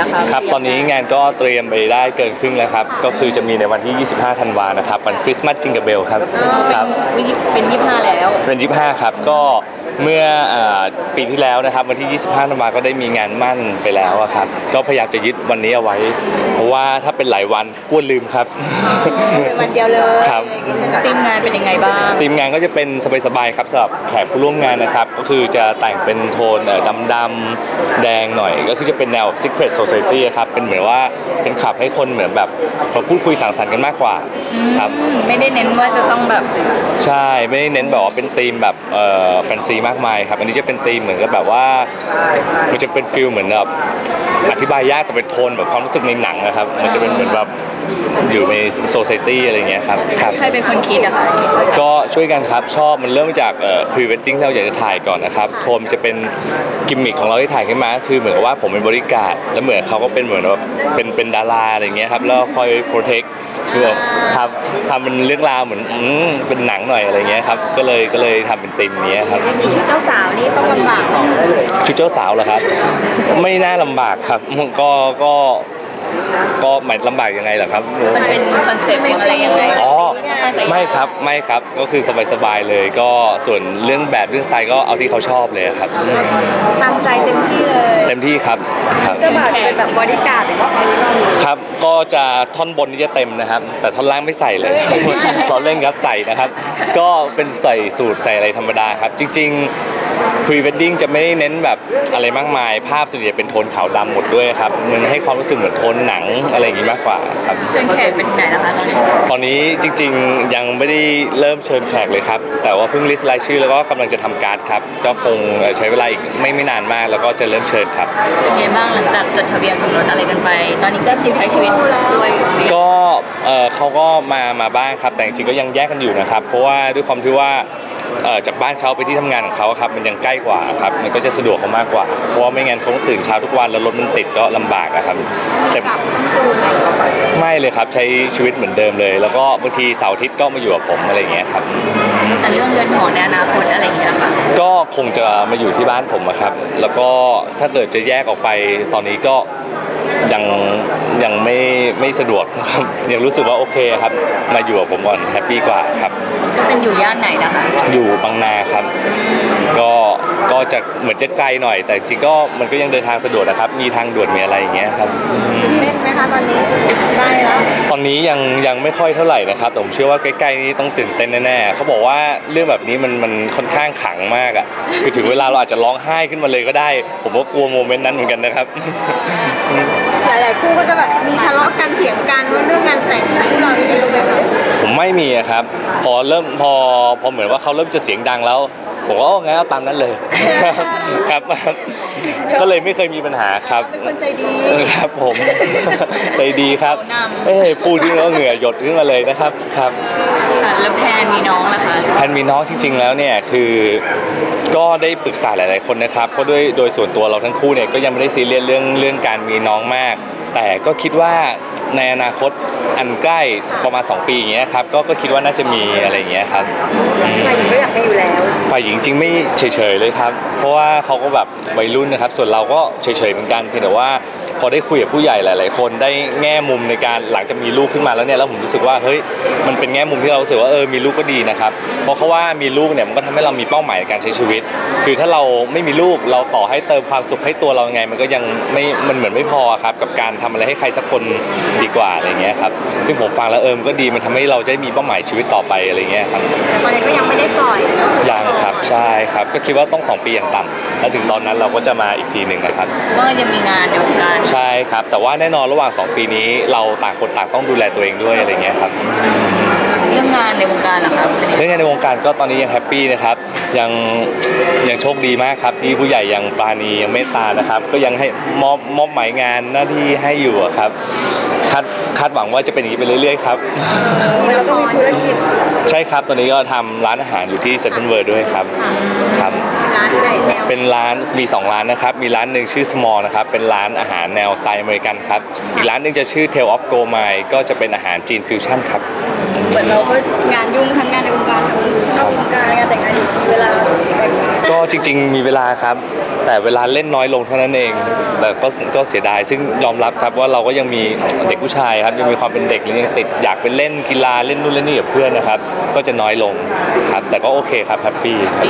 นะคะครับตอนนี้งานก็เตรียมไปได้เกินครึ่งแล้วครับ ก็คือจะมีในวันที่ 25 ธันวานะครับวันคริสต์มาสจิงกับเบลครับครับเป็นวิเป็นยี่ห้าแล้วเป็น25ครับก็ เมื่ออ่าปีที่แล้วนะครับวันที่ 25ธันวาก็ได้มีงานมั่นไปแล้วอะครับก็พยายามจะยึดวันนี้เอาไว้ เพราะว่าถ้าเป็นหลายวันกลัวลืมครับวันเดียวเลยครับ ทีมงานเป็นยังไงบ้าง ทีมงานก็จะเป็นสบายๆครับสำหรับแขกผู้ร่วมงานนะครับ ก็คือจะแต่งเป็นโทนดำดำๆแดงหน่อย ก็คือจะเป็นแนว Secret Society อะครับ เป็นเหมือนว่าเป็นขับให้คนเหมือนแบบมาพูดคุยสังสรรค์กันมากกว่าครับ ไม่ได้เน้นว่าจะต้องแบบ ใช่ ไม่ได้เน้นแบบว่าเป็นธีมแบบเอ่อแฟนซีมากมายครับ อันนี้จะเป็นธีมเหมือนกับแบบว่า มันจะเป็นฟิลเหมือนแบบอธิบายยากแต่เป็นโทนแบบความรู้สึกในหนังนะครับ มันจะเป็นเหมือนแบบ อยู่ในโซ c i ตี้อะไรอย่างเงี้ยครับครับ ใครเป็นคนคิดอะคะที่ช่วยกันก็ช่วยกันครับชอบมันเริ่มจากเอ่อ pre wedding ที่เราอยากจะถ่ายก่อนนะครับโทมจะเป็นกิมมิคของเราที่ถ่ายขึ้นมาก็คือเหมือนกับว่าผมเป็นบริการดแล้วเหมือนเขาก็เป็นเหมือนว่าเป็นเป็นดาราอะไรเงี้ยครับแล้วคอย protect คือแบบครับทำเป็นเรื่องราวเหมือนอืมเป็นหนังหน่อยอะไรเงี้ยครับก็เลยก็เลยทำเป็นธีมนี้ครับมีชุดเจ้าสาวนี่ต้องลำบากไหมชุดเจ้าสาวเหรอครับ ไม่น่าลำบากครับก็ก็ ก็หมายลำบากยังไงเหรอครับ มันเป็นคอนเซ็ปต์ของอะไรยังไงอ๋อตั้งใจไม่ครับไม่ครับก็คือสบายๆเลยก็ส่วนเรื่องแบบเรื่องสไตล์ก็เอาที่เขาชอบเลยครับตามใจเต็มที่เลย เต็มที่ครับครับเจ้าบ่าวจะเป็นแบบบริการดหรือว่าครับก็จะท่อนบนนี่จะเต็มนะครับ แต่ท่อนล่างไม่ใส่เลยเราเล่นครับใส่นะครับ ก็เป็นใส่สูทใส่อะไรธรรมดาครับ จริง ๆ pre wedding จะไม่ได้เน้นแบบอะไรมากมาย ภาพส่วนใหญ่เป็นโทนขาวดำหมดด้วยครับ มันให้ความรู้สึกเหมือนโทนหนังอะไรอย่างนี้มากกว่าครับเชิญแขกเป็นไหนนะคะตอนนี้ตอนนี้จริงๆยังไม่ได้เริ่มเชิญแขกเลยครับ แต่ว่าเพิ่งลิสต์รายชื่อแล้วก็กำลังจะทำการ์ดครับ ก็คงใช้เวลาอีกไม่ไม่นานมากแล้วก็จะเริ่มเชิญครับ เป็นไงบ้างหลังจากจดทะเบียนสมรสอะไรกันไป ตอนนี้ก็คือใช้ชีวิตด้วยก็เอ่อเขาก็มามาบ้างครับ แต่จริงๆก็ยังแยกกันอยู่นะครับ เพราะว่าด้วยความที่ว่าเอ่อ จากบ้านเขาไปที่ทำงานของเขาครับมันยังใกล้กว่าครับมันก็จะสะดวกเขามากกว่า เพราะว่าไม่งั้นเขาต้องตื่นเช้าทุกวันแล้วรถมันติดก็ลำบากอะครับแต่กลับต้องจูนเลยไม่เลยครับใช้ชีวิตเหมือนเดิมเลย แล้วก็บางทีเสาร์อาทิตย์ก็มาอยู่กับผมอะไรอย่างเงี้ยครับแต่เรื่องเรือนหอในอนาคตอะไรอย่างเงี้ยค่ะก็คงจะมาอยู่ที่บ้านผมอะครับ แล้วก็ถ้าเกิดจะแยกออกไปตอนนี้ก็ ยังยังไม่ไม่สะดวกครับยังรู้สึกว่าโอเคครับ มาอยู่กับผมก่อนแฮปปี้กว่าครับก็เป็นอยู่ย่านไหนนะคะอยู่บางนาครับ ก็ก็จะเหมือนจะไกลหน่อย แต่จริงก็มันก็ยังเดินทางสะดวกนะครับ มีทางด่วนมีอะไรอย่างเงี้ยครับเล่นไหมคะตอนนี้ได้แล้วตอนนี้ยังยังไม่ค่อยเท่าไหร่นะครับแต่ผมเชื่อว่าใกล้ๆนี้ต้องตื่นเต้นแน่ๆเขาบอกว่าเรื่องแบบนี้มันมันค่อนข้างขังมากอะคือถึงเวลาเราอาจจะร้องไห้ขึ้นมาเลยก็ได้ ผมก็กลัวโมเมนต์นั้นเหมือนกันนะครับ หลายๆคู่ก็จะแบบมีทะเลาะกันเถียงกันว่าเรื่องงานแต่งคู่เราไม่ได้รู้ไหมคะผมไม่มีอะครับ พอเริ่มพอพอเหมือนว่าเขาเริ่มจะเสียงดังแล้ว ผมก็โอ้งั้นเอาตามนั้นเลย ครับ ก็เลยไม่เคยมีปัญหาครับเป็นคนใจดีครับผม ใจดีครับนำเอ้ยพูดที่แล้วเหงื่อหยดขึ้นมาเลยนะครับครับค่ะแล้วแพนมีน้องนะคะแพนมีน้องจริง ๆ แล้วเนี่ยคือก็ได้ปรึกษาหลาย ๆ คนนะครับเพราะด้วยโดยส่วนตัวเราทั้งคู่เนี่ยก็ยังไม่ได้ซีเรียสเรื่องเรื่องการมีน้องมาก แต่ก็คิดว่าในอนาคตอันใกล้ประมาณ 2 ปีอย่างเงี้ยครับก็ก็คิดว่าน่าจะมีอะไรอย่างเงี้ยครับฝ่ายหญิงก็อยากไปอยู่แล้ว ฝ่ายหญิงจริงไม่เฉยๆเลยครับ เพราะว่าเขาก็แบบวัยรุ่นนะครับ ส่วนเราก็เฉยๆเหมือนกันเพียงแต่ว่า พอได้คุยกับผู้ใหญ่หลาย ๆ คนได้แง่มุมในการหลังจากมีลูกขึ้นมาแล้วเนี่ยแล้วผมรู้สึกว่าเฮ้ยมันเป็นแง่มุมที่เรารู้สึกว่าเออมีลูกก็ดีนะครับเพราะเขาว่ามีลูกเนี่ยมันก็ทำให้เรามีเป้าหมายในการใช้ชีวิต คือถ้าเราไม่มีลูกเราต่อให้เติมความสุขให้ตัวเรายังไง มันก็ยังไม่มันเหมือนไม่พอครับกับการทำอะไรให้ใครสักคนดีกว่าอะไรเงี้ยครับซึ่งผมฟังแล้วเออมนก็ดีมันทำให้เราจะได้มีเป้าหมายชีวิตต่อไปอะไรเงี้ยครับแต่ตอนนี้ก็ยังไม่ได้ปล่อยก็คือยังครับใช่ครับก็คิดว่าต้อง 2 ปีอย่างต่ำแล้วถึงตอนนั้นเราก็จะมาอีกทีหนึ่งนะครับว่ายังมีงานในวงการใช่ครับ แต่ว่าแน่นอนระหว่าง 2 ปีนี้เราต่างคนต่างต้องดูแลตัวเองด้วยอะไรเงี้ยครับเรื่องงานในวงการเหรอครับเป็นยังไงเรื่องงานในวงการก็ตอนนี้ยังแฮปปี้นะครับยังยังโชคดีมากครับ ที่ผู้ใหญ่ยังปราณียังเมตตานะครับ ก็ยังให้มอบมอบหมายงานหน้าที่ให้อยู่อะครับคาดคาดหวังว่าจะเป็นอย่างนี้ไปเรื่อย ๆ ครับมีละครธุรกิจใช่ครับตอนนี้ก็ทำร้านอาหารอยู่ที่เซ็นทรัลเวิร์ด้วยครับครับ ร้านไหนแนวเป็น ร้านมี 2 ร้านนะครับ มีร้านหนึ่งชื่อ Small นะครับ เป็นร้านอาหารแนวสไตล์อเมริกันครับ อีกร้านหนึ่งจะชื่อ Tail of Go m a i ก็จะเป็นอาหารจีนฟิวชั่นครับ เหมือนเราก็งานยุ่งทั้งงานในวงการทั้งนอกวงการงานแต่งงานอยู่มีเวลาแต่ก็จริง ๆ มีเวลาครับ แต่เวลาเล่นน้อยลงเท่านั้นเอง แต่ก็ก็เสียดาย ซึ่งยอมรับครับว่าเราก็ยังมีเด็กผู้ชายครับ ยังมีความเป็นเด็กยังติดอยากไปเล่นกีฬาเล่นนู่นเล่นนี่กับเพื่อนนะครับ ก็จะน้อยลงครับ แต่ก็โอเคครับแฮปปี้ครับ